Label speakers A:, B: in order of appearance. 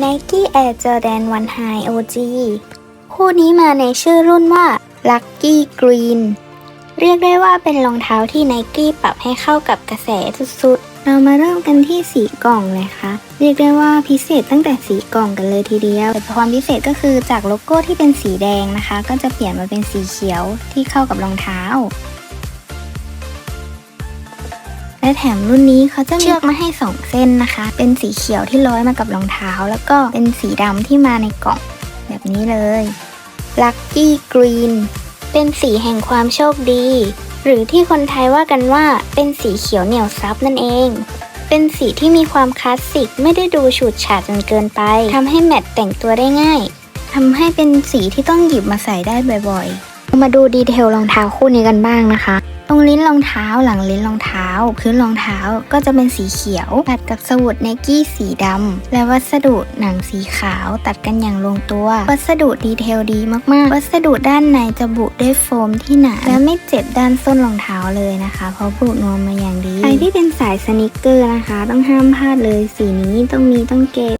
A: Nike Air Jordan 1 High OG คู่นี้มาในชื่อรุ่นว่า Lucky Green เรียกได้ว่าเป็นรองเท้าที่ Nike ปรับให้เข้ากับกระแสสุดๆ เรามาเริ่มกันที่สีกล่องเลยค่ะ เรียกได้ว่าพิเศษตั้งแต่สีกล่องกันเลยทีเดียว แต่ความพิเศษก็คือจากโลโก้ที่เป็นสีแดงนะคะ ก็จะเปลี่ยนมาเป็นสีเขียวที่เข้ากับรองเท้า และแถมรุ่นนี้เขาจะมีเชือกมาให้ 2 เส้นนะคะ เป็นสีเขียวที่ร้อยมากับรองเท้า แล้วก็เป็นสีดำที่มาในกล่องแบบนี้เลย Lucky Green เป็นสีแห่งความโชคดี หรือที่คนไทยว่ากันว่าเป็นสีเขียวเหนียวซับนั่นเอง เป็นสีที่มีความคลาสสิกไม่ได้ดูฉูดฉาดจนเกินไปทำให้แมทแต่งตัวได้ง่ายทำให้เป็นสีที่ต้องหยิบมาใส่ได้บ่อยๆ มาดูดีเทลรองเท้าคู่นี้กันบ้างนะคะต รงลิ้นรองเท้าหลังลิ้นรองเท้า พื้นรองเท้าก็จะเป็นสีเขียว ตัดกับสวุดไนกี้สีดำ และวัสดุหนังสีขาวตัดกันอย่างลงตัว วัสดุดีเทลดีมากๆ วัสดุด้านในจะบุด้วยโฟมที่หนาและไม่เจ็บด้านส้นรองเท้าเลยนะคะ เพราะบุนวมมาอย่างดี ใครที่เป็นสายสนิเกอร์นะคะ ต้องห้ามพลาดเลยสีนี้ต้องมีต้องเก็บ